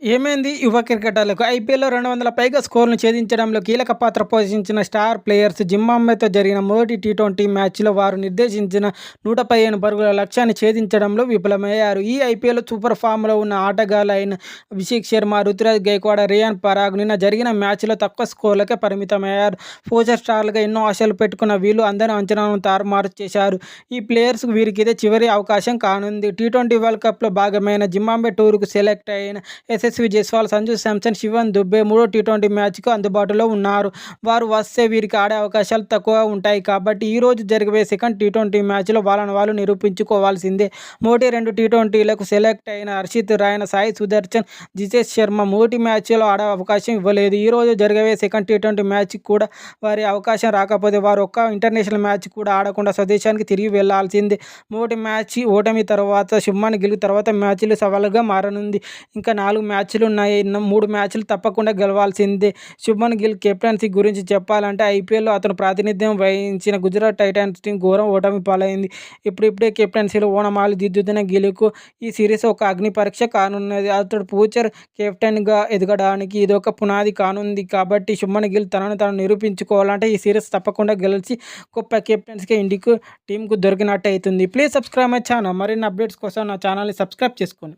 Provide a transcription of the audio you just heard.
ఏమైంది? యువ క్రికెటర్లకు ఐపీఎల్లో రెండు వందల పైగా స్కోర్ను ఛేదించడంలో కీలక పాత్ర పోషించిన స్టార్ ప్లేయర్స్ జింబాబ్వేతో జరిగిన మొదటి టీ ట్వంటీ మ్యాచ్లో వారు నిర్దేశించిన నూట పదిహేను పరుగుల లక్ష్యాన్ని ఛేదించడంలో విఫలమయ్యారు. ఈ ఐపీఎల్ సూపర్ ఫామ్లో ఉన్న ఆటగాళ్ళైన అభిషేక్ శర్మ రుతురాజ్ గైక్వాడ రియాన్ పరాగ్ నిన్న జరిగిన మ్యాచ్లో తక్కువ స్కోర్లకే పరిమితమయ్యారు. ఫోజర్ స్టార్లుగా ఎన్నో ఆశలు పెట్టుకున్న వీళ్ళు అందరి అంచనాలను తారుమారు చేశారు. ఈ ప్లేయర్స్ వీరికి ఇదే చివరి అవకాశం కానుంది. టీ ట్వంటీ వరల్డ్ కప్లో భాగమైన జింబాబ్వే టూర్కు సెలెక్ట్ అయిన యశస్వి జైస్వాల్ సంజు శాంసన్ శివన్ దుబ్బే మూడో టీ ట్వంటీ మ్యాచ్కు అందుబాటులో ఉన్నారు. వారు వస్తే వీరికి ఆడే అవకాశాలు తక్కువ ఉంటాయి కాబట్టి ఈ రోజు జరిగే సెకండ్ టీ ట్వంటీ మ్యాచ్లో వాళ్ళని వాళ్ళు నిరూపించుకోవాల్సిందే. మోటీ రెండు టీ ట్వంటీలకు సెలెక్ట్ అయిన హర్షిత్ రాయన సాయి సుదర్శన్ జితేష్ శర్మ మొదటి మ్యాచ్లో ఆడే అవకాశం ఇవ్వలేదు. ఈ రోజు జరిగే సెకండ్ టీ ట్వంటీ మ్యాచ్ కూడా వారి అవకాశం రాకపోతే వారు ఒక్క ఇంటర్నేషనల్ మ్యాచ్ కూడా ఆడకుండా స్వదేశానికి తిరిగి వెళ్ళాల్సిందే. మొదటి మ్యాచ్ ఓటమి తర్వాత శుభ్మాన్ గిల్ తర్వాత మ్యాచ్లు సవాలుగా మారనుంది. ఇంకా నాలుగు మ్యాచ్లు ఉన్నాయి మూడు మ్యాచ్లు తప్పకుండా గెలవాల్సిందే. శుభ్మన్ గిల్ కెప్టెన్సీ గురించి చెప్పాలంటే ఐపీఎల్లో అతను ప్రాతినిధ్యం వహించిన గుజరాత్ టైటాన్స్ టీం ఘోరం ఓటమి పాలైంది. ఇప్పుడిప్పుడే కెప్టెన్సీలో ఓనమాలు దిద్దుతున్న గిలుకు ఈ సిరీస్ ఒక అగ్ని పరీక్ష కానున్నది. అతడు ఫ్యూచర్ కెప్టెన్గా ఎదగడానికి ఇదొక పునాది కానుంది. కాబట్టి శుభ్మన్ గిల్ తనను తాను నిరూపించుకోవాలంటే ఈ సిరీస్ తప్పకుండా గెలిచి గొప్ప కెప్టెన్స్గా ఇండికి టీంకు దొరికినట్టు అవుతుంది ప్లీజ్ సబ్స్క్రైబ్ మై ఛానల్. మరిన్ని అప్డేట్స్ కోసం నా ఛానల్ని సబ్స్క్రైబ్ చేసుకోండి.